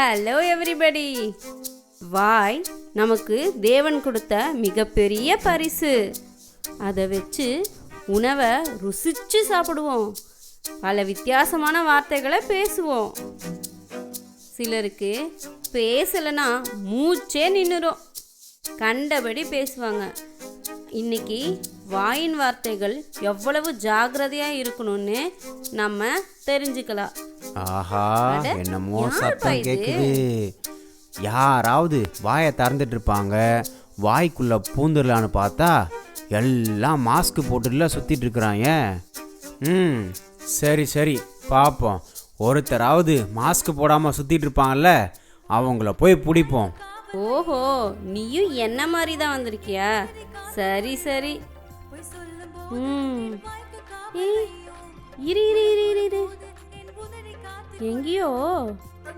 Hello everybody வாய் நமக்கு தேவன் கொடுத்த மிகப்பெரிய பரிசு. அதை வச்சு உணவை ருசிச்சு சாப்பிடுவோம். பல வித்தியாசமான வார்த்தைகளை பேசுவோம். சிலருக்கு பேசலைன்னா மூச்சே நின்றுடும் கண்டபடி பேசுவாங்க. இன்னைக்கு வாயின் வார்த்தைகள் எவ்வளவு ஜாக்கிரதையாக இருக்கணும்னு நம்ம தெரிஞ்சுக்கலாம். ஆஹா என்னமோ சத்தம்? கேக்குது. யாராவது வாயை திறந்துட்டு இருப்பாங்க வாய்க்குள்ள பூந்துடலான்னு பார்த்தா எல்லாம் மாஸ்க் போட்டுல சுத்திட்டு இருக்கிறாங்க ம் சரி சரி பார்ப்போம் ஒருத்தராவது மாஸ்க் போடாம சுத்திட்டு இருப்பாங்கல்ல அவங்கள போய் பிடிப்போம். ஓஹோ நீயும் என்ன மாதிரி தான் வந்திருக்கியா? சரி சரி. ம். இரு இரு இரு இரு. எங்கேயோ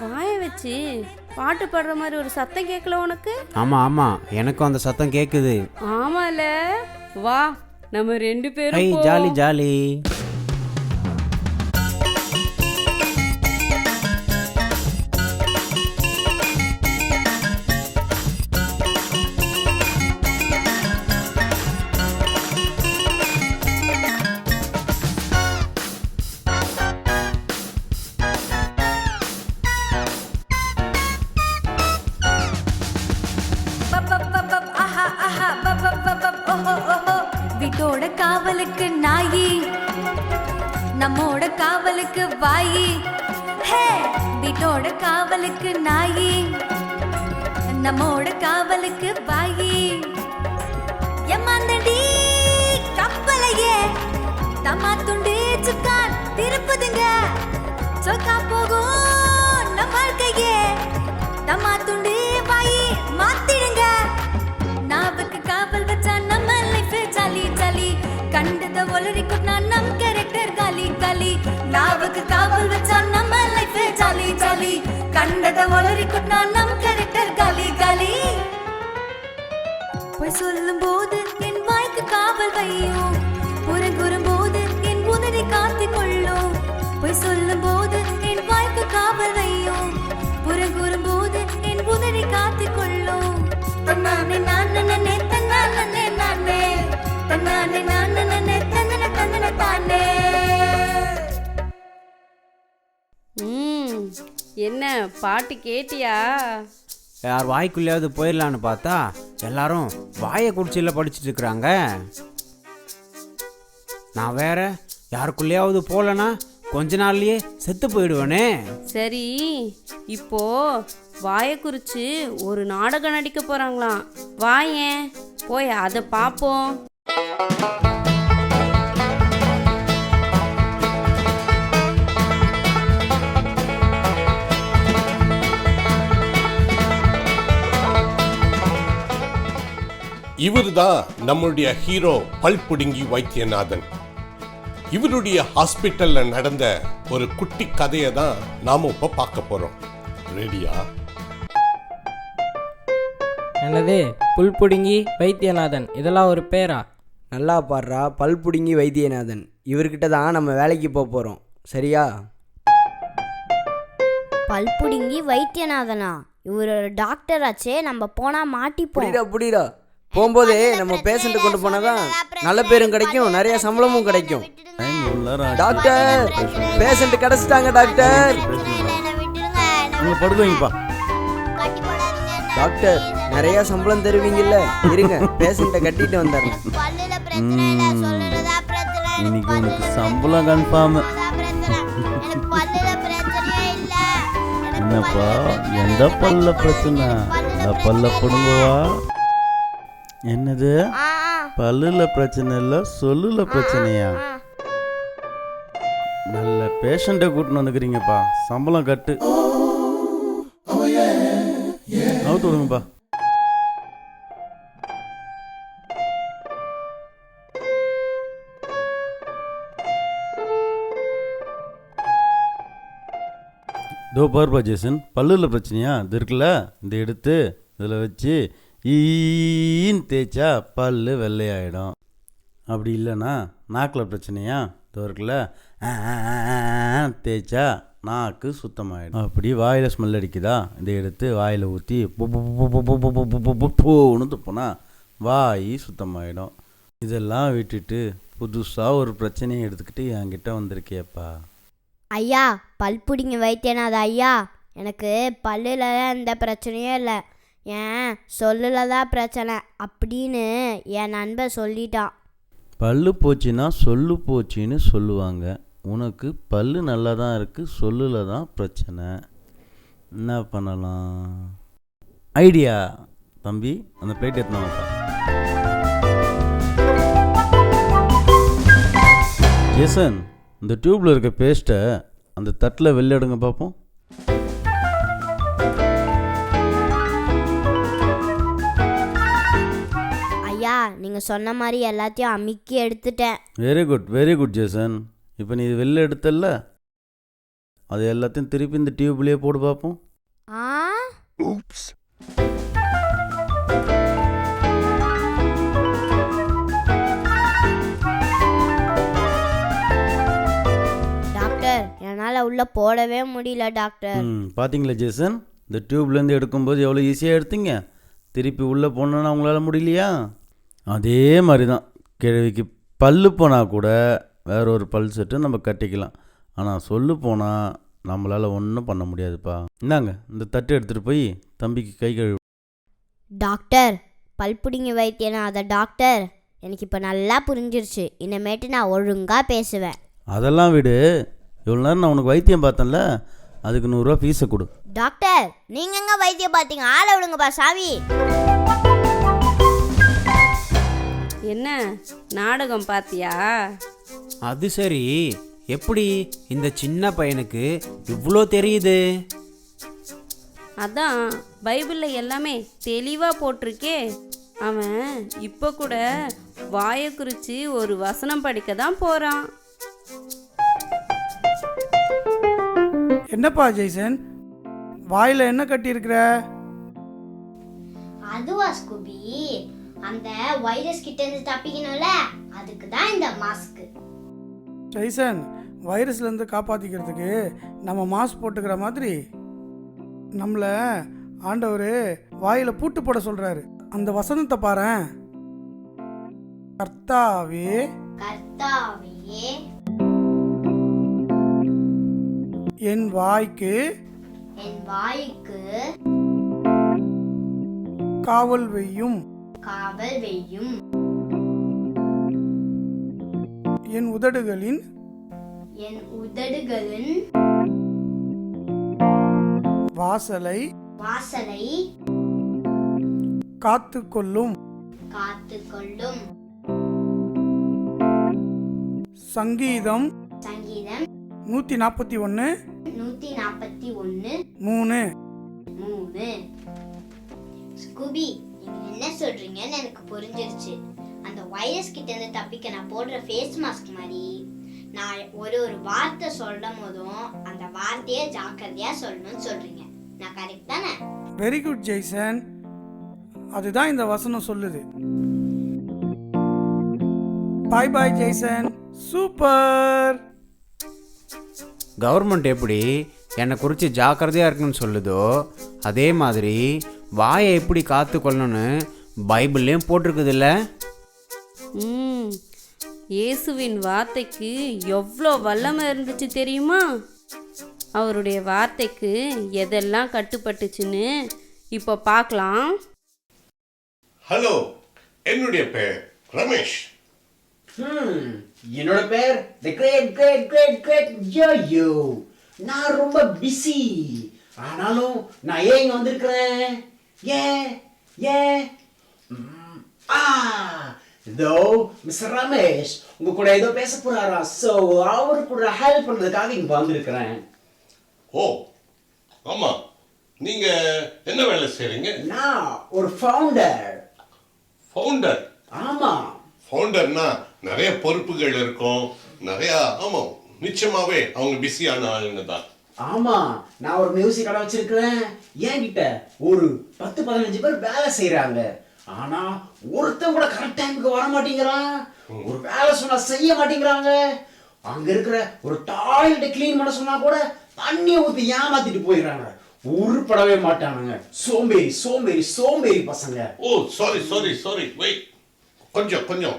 வாய வச்சு பாட்டு பாடுற மாதிரி ஒரு சத்தம் கேட்கல உனக்கு? ஆமா ஆமா. எனக்கும் அந்த சத்தம் கேக்குது. ஆமால. வா நம்ம ரெண்டு பேரும் ஜாலி. ஜாலி. வாயி. ஹே வீட்டோட காவலுக்கு நாயி. நம்ம நாவுக்கு காவல் வச்சா நம்ம லைஃப் ஜாலி ஜாலி. கண்டத ஒளரி கொட்டினா நம் கேரக்டர் காலி காலி. போய் சொல்லும் போது என் வாய்க்கு காவல் வையும். உறங்குறும் போது என் உதறி காத்து கொள்ளும். போய் சொல்லும் போது என் வாய்க்கு காவல் வையும். உறங்குறும் போது என் உதறி காத்து கொள்ளும். தன்னானே நான் நன்னே தன்னானே நானே. தன்னானே நான் நன்னே தந்தன தந்தன தானே. என்ன பாட்டு கேட்டியா? யார் வாய்க்குள்ளேயாவது போயிடலான்னு பார்த்தா எல்லாரும் வாயை குடிச்சில படிச்சுட்டு இருக்கிறாங்க நான் வேற யாருக்குள்ளேயாவது போகலனா கொஞ்ச நாள்லயே செத்து போயிடுவேனே. சரி இப்போ வாயை குறிச்சு ஒரு நாடகம் நடிக்க போறாங்களாம். வாயேன் போய் அதை பார்ப்போம். இவர்தான் நம்மளுடைய ஹீரோ பல்புடுங்கி வைத்தியநாதன். இவருடைய ஹாஸ்பிட்டல்ல நடந்த ஒரு குட்டி கதையை தான் நாம இப்ப பார்க்க போறோம். ரெடியா என்னது? புல் புடுங்கி வைத்தியநாதன். இதெல்லாம் ஒரு பேரா? நல்லா பாடுறா. பல் புடுங்கி வைத்தியநாதன். இவர்கிட்ட தான் நம்ம வேலைக்கு போக போகிறோம் சரியா? பல்புடுங்கி வைத்தியநாதனா? இவர் டாக்டர் ஆச்சே நம்ம போனா மாட்டிப்போம். புடிடா புடிடா. போகும்போதே நம்ம பேஷண்ட்டை கொண்டு போனாதான் நல்ல பேரும் கிடைக்கும். நிறைய சம்பளமும் கிடைக்கும். டாக்டர் பேஷண்ட் கிடைச்சிட்டாங்க டாக்டர். நீங்க படுக்குவீங்கப்பா டாக்டர் நிறைய சம்பளம் தருவீங்கல்ல. இருங்க பேஷண்ட்டை கட்டிட்டு வந்துடுறேன் பல்லுல பிரச்சனை இல்ல. சொல்றதா பிரச்சனை? எனக்கு இன்னைக்கு உனக்கு சம்பளம் கன்ஃபார்ம் என்னப்பா? எந்த பிரச்சனை? பல்ல. பிரச்சனை பல்ல புடுங்குவா? என்னது? பல்லுல பிரச்சனை இல்லை சொல்லுல பிரச்சனையா. நல்ல பேஷண்ட்டை கூட்டின்னு வந்துக்கிறீங்கப்பா. சம்பளம் கட்டு. அவுத்து விடுங்கப்பா. இதோ பாருப்பா ஜேசன். பல்லுல பிரச்சனையா? இது இருக்குல்ல? இந்த எடுத்து இதில் வச்சு ஈன்னு தேய்ச்சா பல்லு வெள்ளையாயிடும் அப்படி இல்லைன்னா நாக்கில் பிரச்சனையா இதோ இருக்குல்ல தேய்ச்சா நாக்கு சுத்தமாயிடும் அப்படி வாயில் ஸ்மெல் அடிக்குதா இதை எடுத்து வாயில் ஊற்றி பூன்னு துப்புனா வாய் சுத்தமாயிடும் இதெல்லாம் விட்டுட்டு புதுசாக ஒரு பிரச்சனையை எடுத்துக்கிட்டு என்கிட்ட வந்திருக்கியப்பா ஐயா பல் பிடிங்க வைத்தியநாத ஐயா எனக்கு பல்லுல எந்த பிரச்சனையும் இல்லை ஏன் சொல்லல தான் பிரச்சனை அப்படின்னு என் நண்பன் சொல்லிட்டான். பல்லு போச்சுன்னா சொல்லு போச்சுன்னு சொல்லுவாங்க. உனக்கு பல்லு நல்லா தான் இருக்குது சொல்லில் தான் பிரச்சனை. என்ன பண்ணலாம்? ஐடியா. தம்பி அந்த பிளேட் எத்தனை ஜெசன் இந்த டியூப்பில் இருக்க பேஸ்ட்டை அந்த தட்டில் வெளில எடுங்க பார்ப்போம் நீங்கள் சொன்ன மாதிரி எல்லாத்தையும் அமுக்கி எடுத்துட்டேன். Very good very good Jason இப்போ நீ இது வெளில எடுத்தல்ல? அது எல்லாத்தையும் திருப்பி இந்த டியூப்லேயே போட்டு பார்ப்போம் ஆ? டாக்டர் என்னால் உள்ள போடவே முடியல டாக்டர் ம் பார்த்தீங்களா ஜேசன் இந்த டியூப்லேருந்து எடுக்கும்போது எவ்வளோ ஈஸியாக எடுத்தீங்க? திருப்பி உள்ளே போனோன்னா அவங்களால முடியலையா? அதே மாதிரி தான் கிழவிக்கு பல்லு போனால் கூட வேற ஒரு பல் செட்டு நம்ம கட்டிக்கலாம். ஆனால் சொல்லு போனால் நம்மளால் ஒன்றும் பண்ண முடியாதுப்பா. இந்தாங்க இந்த தட்டு எடுத்துகிட்டு போய் தம்பிக்கு கை கழுவு. டாக்டர் பல்புடிங்க வைத்தியநாத டாக்டர்? எனக்கு இப்போ நல்லா புரிஞ்சிருச்சு. இனிமேட்டு நான் ஒழுங்காக பேசுவேன். அதெல்லாம் விடு. இவ்வளோ நேரம் நான் உனக்கு வைத்தியம் பார்த்தேன்ல அதுக்கு நூறுரூவா ஃபீஸை கொடு. டாக்டர் நீங்க எங்க வைத்தியம் பார்த்தீங்க? ஆளை விடுங்கப்பா சாமி என்ன நாடகம் பாத்தியா? அது சரி. எப்படி இந்த சின்ன பையனுக்கு இவ்வளோ தெரியுது? அதான் பைபிளில் எல்லாமே தெளிவாக போட்டிருக்கே. அவன் இப்போ கூட வாயை குறித்து ஒரு வசனம் படிக்க தான் போகிறான் என்னப்பா ஜெய்சன்? வாயில் என்ன கட்டியிருக்கிற? அதுவா ஸ்கூபி? அந்த வைரஸ் கிட்ட இருந்து தப்பிக்கணும்ல? அதுக்கு தான் இந்த மாஸ்க் ஜெய்சன் வைரஸ்லேருந்து காப்பாற்றிக்கிறதுக்கு நம்ம மாஸ்க் போட்டுக்கிற மாதிரி நம்மளை ஆண்டவர் வாயில் பூட்டு போட சொல்கிறாரு அந்த வசனத்தை பாரேன். கர்த்தாவே. கர்த்தாவே. என் வாய்க்கு என் வாய்க்கு காவல் வையும் காவல் வெய்யும். என் உதடுகளின் என் உதடுகளின் வாசலை வாசலை காத்து கொள்ளும் காத்து கொள்ளும் சங்கீதம் சங்கீதம் நூற்றி நாற்பத்தி ஒன்று நூத்தி நாற்பத்தி ஒன்னு. மூணு. மூணு. ஸ்கூபி. சொல்றீங்கன்னு எனக்கு புரிஞ்சிருச்சு. அந்த வைரஸ் கிட்ட இருந்து தப்பிக்க நான் போடுற ஃபேஸ் மாஸ்க் மாதிரி நான் ஒரு ஒரு வார்த்தை சொல்லும் போதும் அந்த வார்த்தையை ஜாக்கிரதையா சொல்லணும்னு சொல்றீங்க. நான் கரெக்ட் தானே? வெரி குட் ஜெய்சன் அதுதான் இந்த வசனம் சொல்லுது. Bye bye Jason super government எப்படி என்னை குறித்து ஜாக்கிரதையாக இருக்குன்னு சொல்லுதோ அதே மாதிரி வாயை எப்படி காத்து கொள்ளணும்னு பைபிள்லேயும் போட்டிருக்குதுல்ல? ம் இயேசுவின் வார்த்தைக்கு எவ்வளோ வல்லமை இருந்துச்சு தெரியுமா? அவருடைய வார்த்தைக்கு எதெல்லாம் கட்டுப்பட்டுச்சுன்னு இப்போ பார்க்கலாம். ஹலோ என்னுடைய பெயர் ரமேஷ். என்னோட பேர் the great great great great YoYo நான் ரொம்ப பிஸி ஆனாலும் நான் ஏன் இங்க வந்திருக்கிறேன்? ஏன்? ஏன்? இதோ மிஸ்டர் ரமேஷ் உங்க கூட ஏதோ பேச போறாரா? சோ அவரு கூட ஹெல்ப் பண்றதுக்காக இங்க வந்திருக்கிறேன். ஓ ஆமா. நீங்க என்ன வேலை செய்றீங்க? நான் ஒரு ஃபவுண்டர் ஃபவுண்டர் ஆமா. ஃபவுண்டர்னா நிறைய பொறுப்புகள் இருக்கும். நிறைய ஆமா நிச்சயமாவே அவங்க பிஸியான ஆளுங்க தான். ஆமா. நான் ஒரு மியூசிக் கடை வச்சிருக்கிறேன். என்கிட்ட ஒரு பத்து பதினஞ்சு பேர் வேலை செய்யறாங்க ஆனா ஒருத்தன் கூட கரெக்ட் டைமுக்கு வர மாட்டேங்கிறான். ஒரு வேலை சொன்னா செய்ய மாட்டேங்கிறாங்க. அங்க இருக்கிற ஒரு டாய்லெட் க்ளீன் பண்ண சொன்னா கூட தண்ணி ஊத்தி ஏமாத்திட்டு போயிடுறாங்க. உருப்படவே மாட்டானுங்க. சோம்பேறி சோம்பேறி சோம்பேறி பசங்க. Oh sorry sorry sorry wait கொஞ்சம் கொஞ்சம்.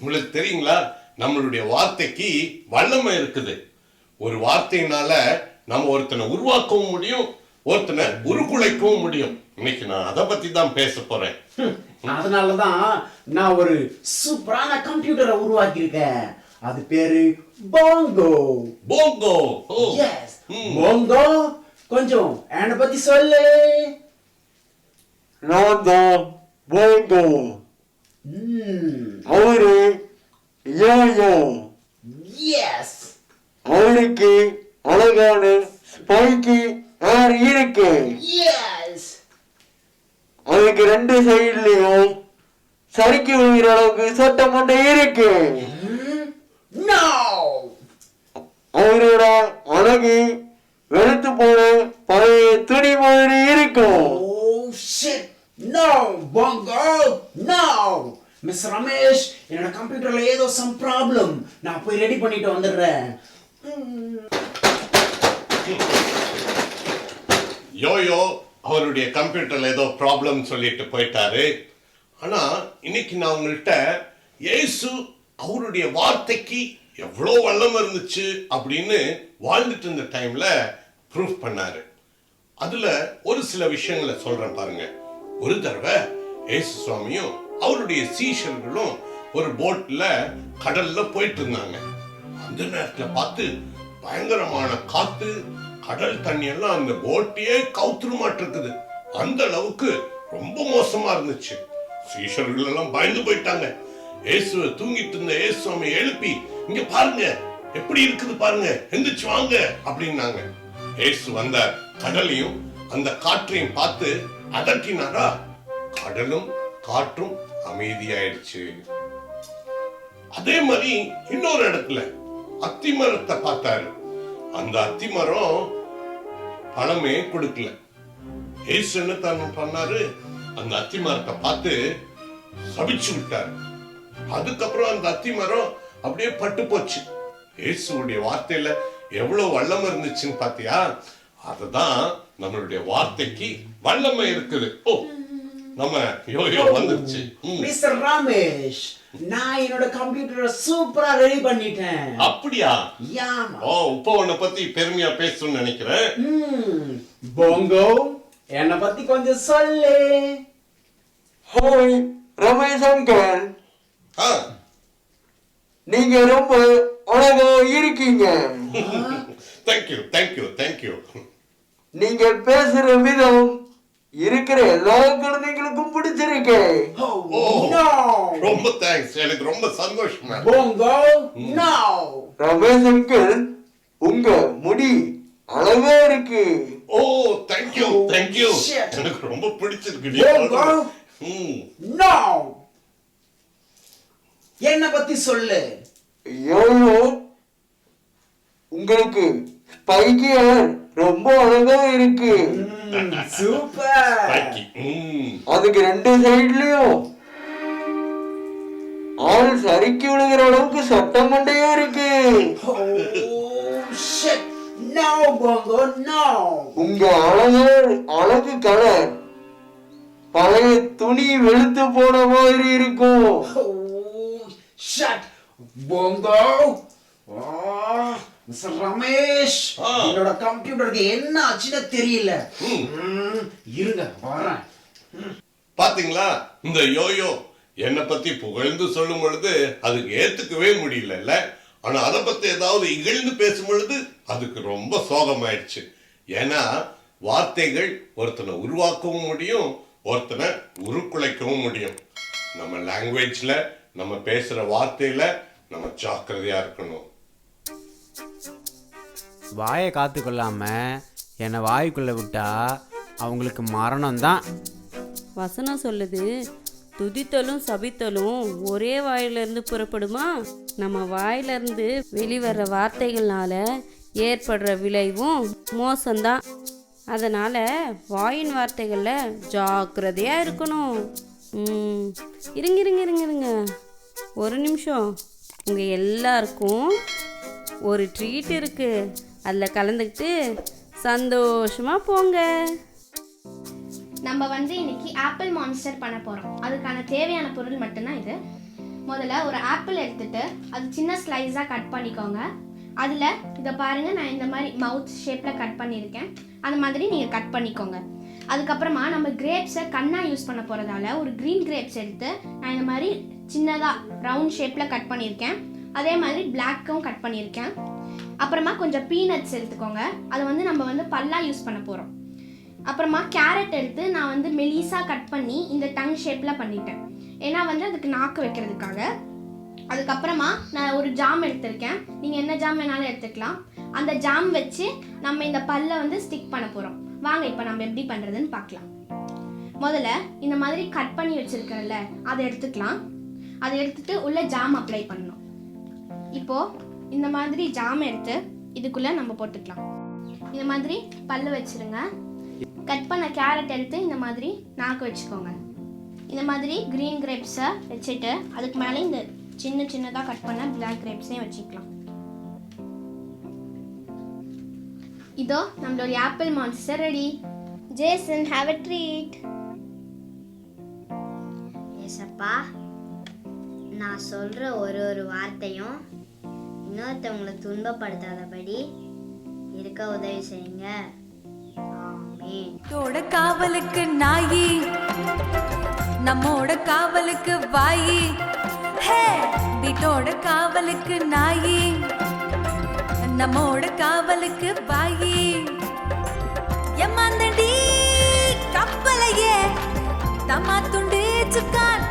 உங்களுக்கு தெரியுங்களா? நம்மளுடைய வார்த்தைக்கு வல்லமை இருக்குது. ஒரு வார்த்தையினால நம்ம ஒருத்தனை உருவாக்கவும் முடியும் ஒருத்தனை உருக்குலைக்கவும் முடியும். இன்னைக்கு நான் அதை பத்தி தான் பேச போறேன் அதனாலதான் நான் ஒரு சூப்பரான கம்ப்யூட்டரை உருவாக்கியிருக்கேன். அது பேரு போங்கோ. போங்கோ. எஸ் போங்கோ கொஞ்சம் என்னை பத்தி சொல்லு. நான் தான் போங்கோ. அவரு யோயோ எஸ் அவருக்கு அழகான ஸ்பைக்கு ஹேர் இருக்கு. எஸ் அதுக்கு ரெண்டு சைட்லயும் சறுக்கி விழுகிற அளவுக்கு சட்டை மண்டை இருக்கு. அவரோட அழகு வெளுத்து போன பழைய துணி மாதிரி இருக்கும். ஓ ஷிட் நோ போங்கோ நோ மிஸ் ரமேஷ் என்னோட கம்ப்யூட்டர்ல ஏதோ சம் ப்ராப்ளம் நான் போய் ரெடி பண்ணிட்டு வந்துடுறேன். யோயோ அவருடைய கம்ப்யூட்டரில் ஏதோ ப்ராப்ளம் சொல்லிட்டு போயிட்டாரு. ஆனால் இன்னைக்கு நான் உங்கள்கிட்ட இயேசு அவருடைய வார்த்தைக்கு எவ்வளோ வல்லம் இருந்துச்சு அப்படின்னு வாழ்ந்துட்டு இருந்த டைமில் ப்ரூஃப் பண்ணார். அதில் ஒரு சில விஷயங்களை சொல்கிறேன் பாருங்க. ஒரு தடவை இயேசு சுவாமியும் அவருடைய சீஷர்களும் ஒரு போட்டில் கடலில் போயிட்டு இருந்தாங்க. அந்த நேரத்தில் பார்த்து பயங்கரமான காற்று கடல் தண்ணி எல்லாம் அந்த போட்டையே கவுத்துருமாட்டிருக்குது. அந்த அளவுக்கு ரொம்ப மோசமா இருந்துச்சு. சீஷர்கள் எல்லாம் பயந்து போயிட்டாங்க. இயேசுவை தூங்கிட்டு இருந்த இயேசு சுவாமி எழுப்பி இங்க பாருங்க எப்படி இருக்குது பாருங்க எந்திரிச்சு வாங்க அப்படின்னாங்க. இயேசு வந்தார். கடலையும் அந்த காற்றையும் பார்த்து அதட்டினாரா? கடலும் காற்றும் அமைதியாயிடுச்சு. அதே மாதிரி இன்னொரு இடத்துல அத்தி மரத்தை பார்த்தாரு. அந்த அத்தி பணமே கொடுக்கல. ஏசு என்ன தான் பண்ணாரு? அந்த அத்தி மரத்தை பார்த்து சபிச்சு விட்டாரு. அதுக்கப்புறம் அந்த அத்தி மரம் அப்படியே பட்டு போச்சு. இயேசுடைய வார்த்தையில எவ்வளவு வல்லமை இருந்துச்சுன்னு பாத்தியா? அதுதான் நம்மளுடைய வார்த்தைக்கு வல்லமை இருக்குது. ஓ நம்ம யோயோ வந்துருச்சு. மிஸ்டர் ரமேஷ் நான் என்னோட கம்ப்யூட்டரை சூப்பரா ரெடி பண்ணிட்டேன். அப்படியா? யாமா ஓ இப்போ உன்னை பத்தி பெருமையா பேசணும்னு நினைக்கிறேன். ம். போங்கோ. என்னை பத்தி கொஞ்சம் சொல்லு. ஹோய் ரமேஷ் அங்கிள். நீங்க ரொம்ப அழகா இருக்கீங்க. தேங்க்யூ தேங்க்யூ தேங்க்யூ நீங்க பேசுற விதம் இருக்கிற எல்லா குழந்தைங்களுக்கும் பிடிச்சிருக்கு. ஓ நோ ரொம்ப தேங்க்ஸ் எனக்கு ரொம்ப சந்தோஷமா போங்கோ நோ ரமேஷ் அங்கிள் உங்க முடி அழகா இருக்கு. ஓ thank you thank you shit. எனக்கு ரொம்ப பிடிச்சிருக்கு நீ Go, go. சொல்றது. ம் நோ என்னை பத்தி சொல்லு. யோயோ உங்களுக்கு ஸ்பைக்கி ரொம்ப அழகா இருக்கு. சூப்பர் ம் அதுக்கு ரெண்டு சைட்லயும் ஆள் சறுக்கி விழுகிற அளவுக்கு சட்டம் மண்டையும் இருக்கு. Oh! உங்க அழகு அழகு கலர். பழைய துணி வெளுத்து போன மாதிரி இருக்கும். Oh shit! Bongo! Oh, Mr. Ramesh. என்னோட கம்ப்யூட்டருக்கு என்ன ஆச்சுன்னு தெரியல. இருங்க வரேன். பாத்தீங்களா? இந்த யோயோ என்னை பத்தி புகழ்ந்து சொல்லும் பொழுது அதுக்கு ஏத்துக்கவே முடியல ஆனா அதை பத்தி ஏதாவது இகழ்ந்து பேசும் பொழுது அதுக்கு ரொம்ப சோகமாயிடுச்சு. ஏன்னா வார்த்தைகள் ஒருத்தனை உருவாக்கவும் முடியும் ஒருத்தனை உருக்குலைக்கவும் முடியும். நம்ம லாங்குவேஜ்ல நம்ம பேசுற வார்த்தையில நம்ம ஜாக்கிரதையா இருக்கணும். வாயை காத்து கொள்ளாம என்னை வாய்க்குள்ளே விட்டா அவங்களுக்கு மரணம் தான் வசனம் சொல்லுது துதித்தலும் சபித்தலும் ஒரே வாயிலிருந்து புறப்படுமா? நம்ம வாயிலிருந்து வெளிவர்ற வார்த்தைகள்னால ஏற்படுற விளைவும் மோசம்தான். அதனால் வாயின் வார்த்தைகளில் ஜாக்கிரதையாக இருக்கணும். இருங்க இருங்க இருங்க இருங்க. ஒரு நிமிஷம். உங்கள் எல்லாருக்கும் ஒரு ட்ரீட் இருக்கு. அதில் கலந்துக்கிட்டு சந்தோஷமாக போங்க. நம்ம வந்து இன்னைக்கு ஆப்பிள் மான்ஸ்டர் பண்ண போகிறோம் அதுக்கான தேவையான பொருள் மட்டும்தான் இது. முதல்ல ஒரு ஆப்பிள் எடுத்துட்டு அது சின்ன ஸ்லைஸாக கட் பண்ணிக்கோங்க. அதில் இதை பாருங்கள் நான் இந்த மாதிரி மவுத் ஷேப்பில் கட் பண்ணியிருக்கேன். அந்த மாதிரி நீங்கள் கட் பண்ணிக்கோங்க. அதுக்கப்புறமா நம்ம கிரேப்ஸை கண்ணாக யூஸ் பண்ண போகிறதால ஒரு க்ரீன் கிரேப்ஸ் எடுத்து நான் இந்த மாதிரி சின்னதாக ரவுண்ட் ஷேப்பில் கட் பண்ணியிருக்கேன். அதே மாதிரி பிளாக்கும் கட் பண்ணியிருக்கேன். அப்புறமா கொஞ்சம் பீனட்ஸ் எடுத்துக்கோங்க. அதை வந்து நம்ம வந்து பல்லாக யூஸ் பண்ண போகிறோம் அப்புறமா கேரட் எடுத்து நான் வந்து மெலிசாக கட் பண்ணி இந்த டங் ஷேப்பில் பண்ணிட்டேன். ஏன்னா வந்து அதுக்கு நாக்கு வைக்கிறதுக்காக. அதுக்கப்புறமா நான் ஒரு ஜாம் எடுத்திருக்கேன். நீங்கள் என்ன ஜாம் வேணாலும் எடுத்துக்கலாம். அந்த ஜாம் வச்சு நம்ம இந்த பல்லை வந்து ஸ்டிக் பண்ண போகிறோம் வாங்க இப்போ நம்ம எப்படி பண்ணுறதுன்னு பார்க்கலாம். முதல்ல இந்த மாதிரி கட் பண்ணி வச்சுருக்கல அதை எடுத்துக்கலாம். அதை எடுத்துட்டு உள்ள ஜாம் அப்ளை பண்ணணும். இப்போது இந்த மாதிரி ஜாம் எடுத்து இதுக்குள்ளே நம்ம போட்டுக்கலாம். இந்த மாதிரி பல்லு வச்சுருங்க. கட் பண்ண கேரட் எடுத்து இந்த மாதிரி நாக்கு வச்சுக்கோங்க. இந்த மாதிரி க்ரீன் கிரேப்ஸை வச்சுட்டு அதுக்கு மேலே இந்த சின்ன சின்னதாக கட் பண்ண பிளாக் கிரேப்ஸையும் வச்சுக்கலாம். இதோ நம்மளுடைய apple monster ready Jason have a treat ஏசப்பா நான் சொல்கிற ஒரு ஒரு வார்த்தையும் இன்னொருத்தவங்களை துன்பப்படுத்தாதபடி இருக்க உதவி செய்யுங்க. நம்மோட காவலுக்கு நாயி. நம்மோட காவலுக்கு வாயி. ஹே வீட்டோட காவலுக்கு நாயி. நம்மோட காவலுக்கு வாயி. எம்மாந்தடி கப்பலையே தம்மா துண்டு சுக்கான்